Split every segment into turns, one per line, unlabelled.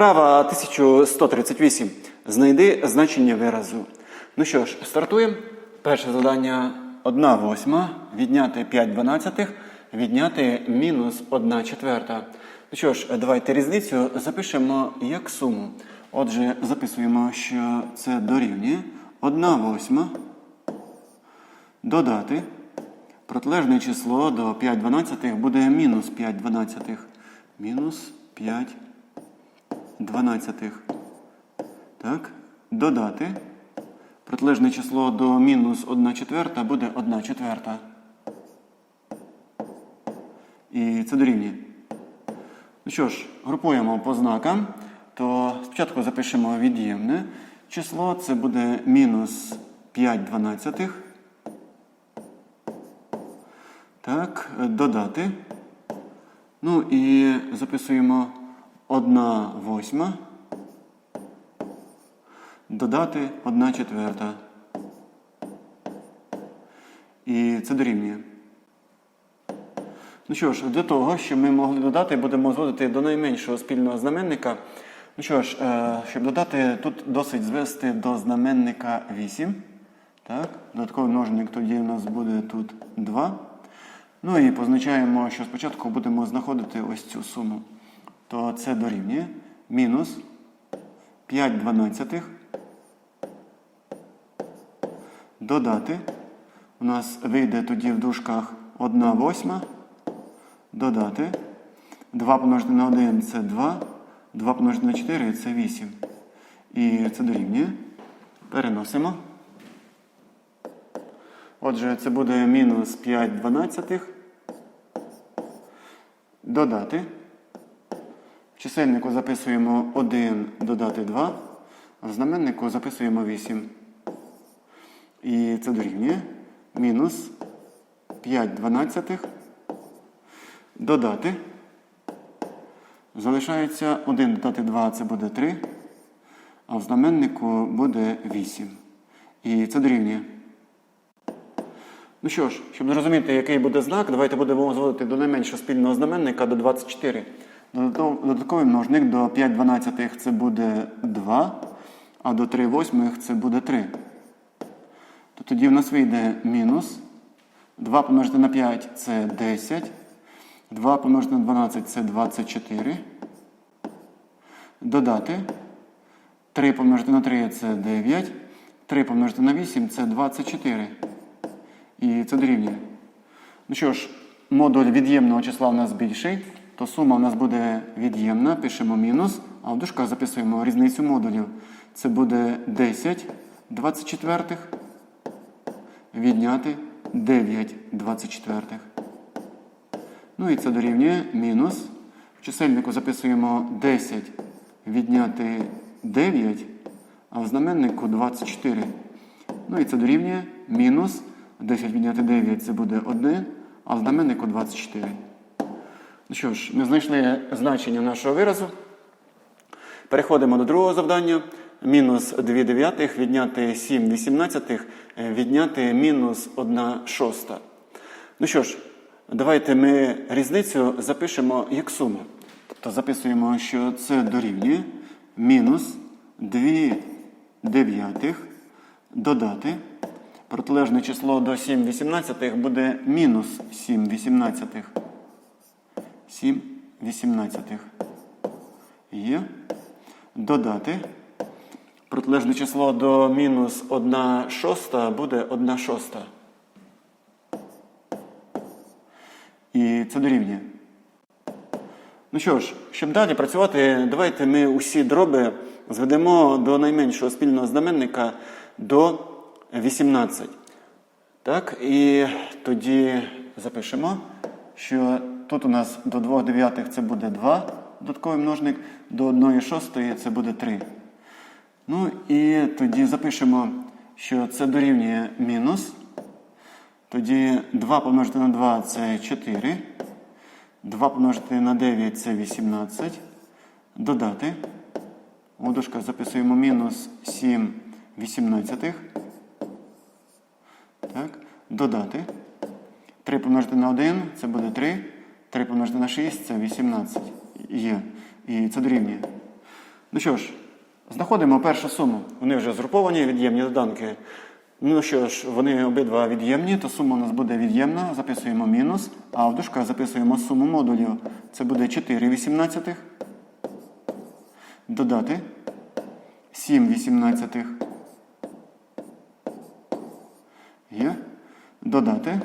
Вправа 1138. Знайди значення виразу. Ну що ж, стартуємо. Перше завдання 1 восьма. Відняти 5 дванадцятих. Відняти мінус 1 четверта. Ну що ж, давайте різницю запишемо як суму. Отже, записуємо, що це дорівнює 1 восьма. Додати. Протилежне число до 5 дванадцятих буде мінус 5 дванадцятих. Мінус 5 дванадцятих. Так, додати. Протилежне число до мінус 1 четверта буде 1 четверта. І це дорівнює. Ну що ж, групуємо по знакам. То спочатку запишемо від'ємне число. Це буде мінус 5 дванадцятих. Так, додати. Ну і записуємо 1 восьма. Додати 1 четверта. І це дорівнює. Ну що ж, для того, щоб ми могли додати, будемо зводити до найменшого спільного знаменника. Ну що ж, е, щоб додати, тут досить звести до знаменника 8. Так, додатковий множник тоді у нас буде тут 2. Ну і позначаємо, що спочатку будемо знаходити ось цю суму. То це дорівнює мінус 5 дванадцятих. Додати. У нас вийде тоді в дужках 1 восьма. Додати. 2 помножити на 1 це 2. 2 помножити на 4 це 8. І це дорівнює. Переносимо. Отже, це буде мінус 5 дванадцятих. Додати. Чисельнику записуємо 1 додати 2, а в знаменнику записуємо 8. І це дорівнює мінус 5 дванадцятих. Додати. Залишається 1 додати 2, це буде 3. А в знаменнику буде 8. І це дорівнює. Ну що ж, щоб зрозуміти, який буде знак, давайте будемо зводити до найменшого спільного знаменника до 24. Додатковий множник до 5 дванадцятих це буде 2, а до 3 восьмих це буде 3. То тоді в нас вийде мінус. 2 помножити на 5 це 10. 2 помножити на 12 це 24. Додати. 3 помножити на 3 це 9. 3 помножити на 8 це 24. І це дорівнює. Ну що ж, модуль від'ємного числа у нас більший, то сума у нас буде від'ємна, пишемо мінус, а в дужках записуємо різницю модулів. Це буде 10 24 відняти 9 24. Ну і це дорівнює мінус. В чисельнику записуємо 10 відняти 9, а в знаменнику 24. Ну і це дорівнює мінус 10 відняти 9 це буде 1, а в знаменнику 24. Ну що ж, ми знайшли значення нашого виразу. Переходимо до другого завдання. Мінус 2 дев'ятих відняти 7 вісімнадцятих, е, відняти мінус 1 шоста. Ну що ж, давайте ми різницю запишемо як суму. Тобто записуємо, що це дорівнює мінус 2 дев'ятих додати. Протилежне число до 7 вісімнадцятих буде мінус 7 вісімнадцятих. 7 вісімнадцятих. Є. Додати. Протилежне число до мінус 1 шоста буде 1 шоста. І це дорівнює. Ну що ж, щоб далі працювати, давайте ми усі дроби зведемо до найменшого спільного знаменника до 18. Так, і тоді запишемо, що тут у нас до 2 дев'ятих це буде 2 додатковий множник, до 1 шостої це буде 3. Ну і тоді запишемо, що це дорівнює мінус. Тоді 2 помножити на 2 це 4. 2 помножити на 9 це 18. Додати. У дужках записуємо мінус 7 18. Так. Додати. 3 помножити на 1 це буде 3. 3 помножити на 6 це 18. Є. І це дорівнює. Ну що ж, знаходимо першу суму. Вони вже згруповані, від'ємні доданки. Ну що ж, вони обидва від'ємні, то сума у нас буде від'ємна, записуємо мінус, а в дужках записуємо суму модулів. Це буде 4 вісімнадцятих. Додати 7 вісімнадцятих. Є. Додати.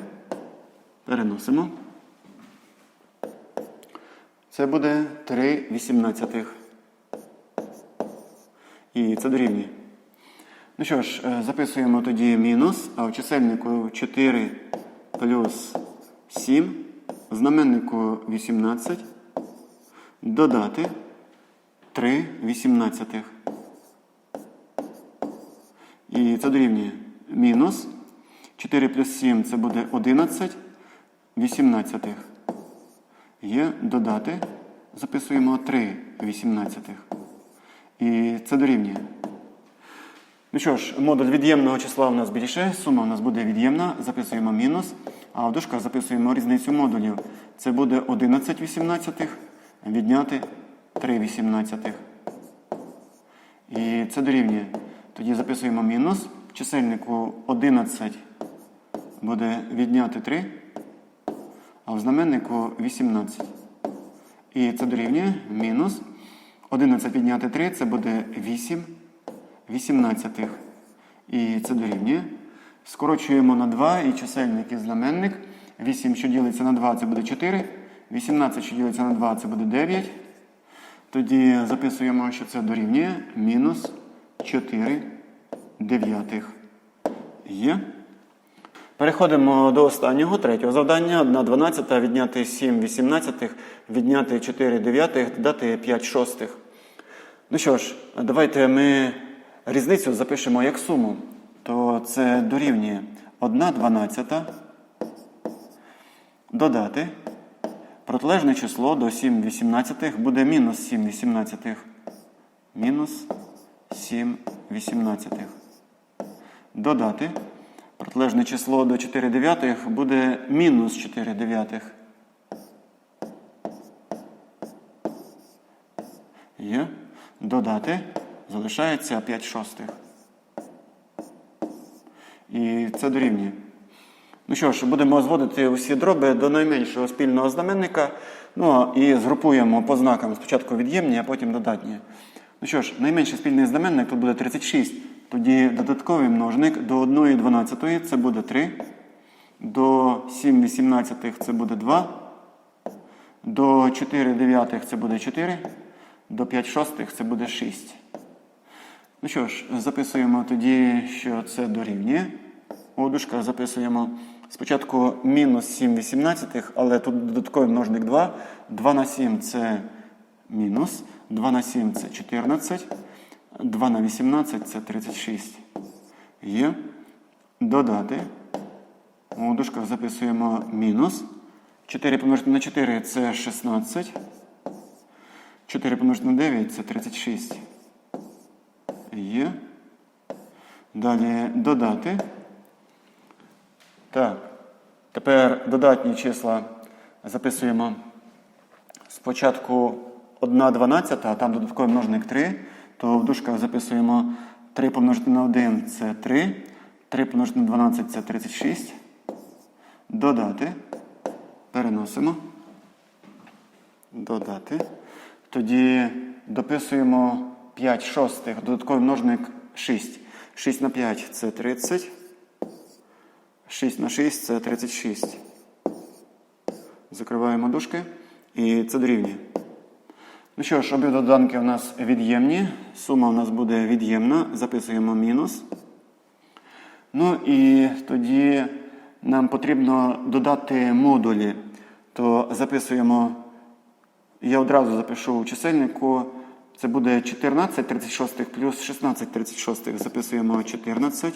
Переносимо. Це буде 3 вісімнадцятих. І це дорівнює. Ну що ж, е, записуємо тоді мінус, а в чисельнику 4 плюс 7, в знаменнику 18, додати 3 вісімнадцятих. І це дорівнює мінус 4 плюс 7 це буде 11 вісімнадцятих. Є додати, записуємо 3 вісімнадцятих. І це дорівнює. Ну що ж, модуль від'ємного числа у нас більше, сума у нас буде від'ємна, записуємо мінус, а в дужках записуємо різницю модулів. Це буде 11 вісімнадцятих, відняти 3 вісімнадцятих. І це дорівнює. Тоді записуємо мінус. Чисельнику 11 буде відняти 3, а в знаменнику 18. І це дорівнює мінус. 11 відняти 3 це буде 8 вісімнадцятих. І це дорівнює. Скорочуємо на 2 і чисельник і знаменник. 8, що ділиться на 2, це буде 4. 18, що ділиться на 2, це буде 9. Тоді записуємо, що це дорівнює мінус 4 дев'ятих. Є. Переходимо до останнього, третього завдання. На 12 відняти 7 вісімнадцятих, відняти 4 дев'ятих, додати 5 шостих. Ну що ж, давайте ми різницю запишемо як суму. То це дорівнює 1 дванадцята додати. Протилежне число до 7 вісімнадцятих буде мінус 7 вісімнадцятих. Мінус 7 вісімнадцятих. Додати. Протилежне число до 4 дев'ятих буде мінус 4 дев'ятих. Є. Додати. Залишається 5 шостих. І це дорівнює. Ну що ж, будемо зводити усі дроби до найменшого спільного знаменника. Ну і згрупуємо по знакам спочатку від'ємні, а потім додатні. Ну що ж, найменший спільний знаменник тут буде 36. Тоді додатковий множник до 1 12 це буде 3. До 7 18 це буде 2. До 4 дев'ятих це буде 4. До 5 шостих це буде 6. Ну що ж, записуємо тоді, що це дорівнює. У дужках записуємо спочатку мінус 7 вісімнадцятих, але тут додатковий множник 2. 2 на 7 це мінус. 2 на 7 це 14. 2 на 18 це 36. Є. Додати. У записуємо мінус. 4 помножити на 4 це 16. 4 помножити на 9 це 36. Є. Далі додати. Так. Тепер додатні числа записуємо спочатку 1 12, а там додатковий множник 3, то в дужках записуємо 3 помножити на 1 це 3. 3 помножити на 12 це 36. Додати. Переносимо. Додати. Тоді дописуємо 5 шостих, додатковий множник 6. 6 на 5 це 30. 6 на 6 це 36. Закриваємо дужки. І це дорівнює. Ну що ж, обидва доданки у нас від'ємні. Сума у нас буде від'ємна. Записуємо мінус. Ну і тоді нам потрібно додати модулі. То записуємо, я одразу запишу у чисельнику. Це буде 14 36 плюс 16 36. Записуємо 14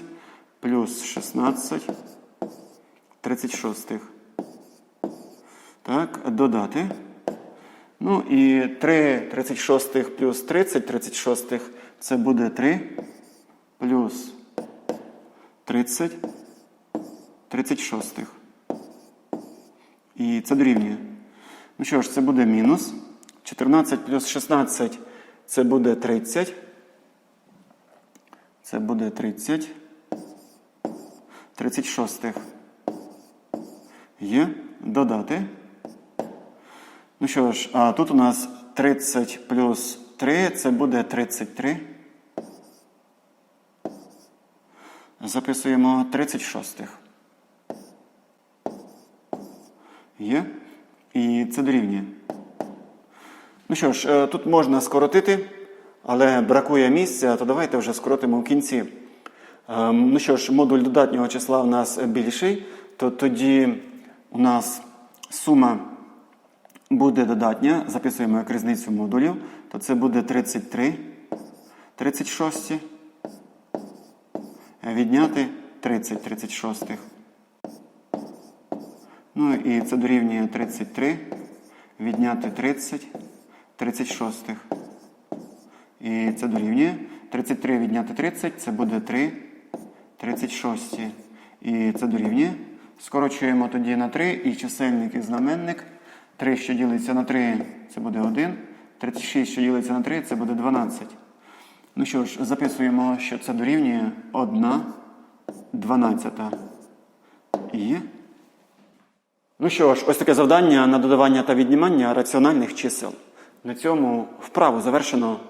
плюс 16 36. Так, додати. Ну і 3 36 плюс 30 36 це буде 3 плюс 30 36. І це дорівнює. Ну що ж, це буде мінус. 14 плюс 16 Це буде 30. Це буде 30. 36. Є. Додати. Ну що ж, а тут у нас 30 плюс 3, це буде 33. Записуємо 36. Є. І це дорівнює. Ну що ж, е, тут можна скоротити, але бракує місця, то давайте вже скоротимо в кінці. Ем, Ну що ж, модуль додатнього числа у нас більший, то тоді у нас сума буде додатня. Записуємо як різницю модулів, то це буде 33, 36. Відняти 30 36. Ну і це дорівнює 33. Відняти 30 36. І це дорівнює. 33 відняти 30, це буде 3 36. І це дорівнює. Скорочуємо тоді на 3 і чисельник і знаменник. 3, що ділиться на 3, це буде 1. 36, що ділиться на 3, це буде 12. Ну що ж, записуємо, що це дорівнює 1 12. І. Ну що ж, ось таке завдання на додавання та віднімання раціональних чисел. На цьому вправу завершено.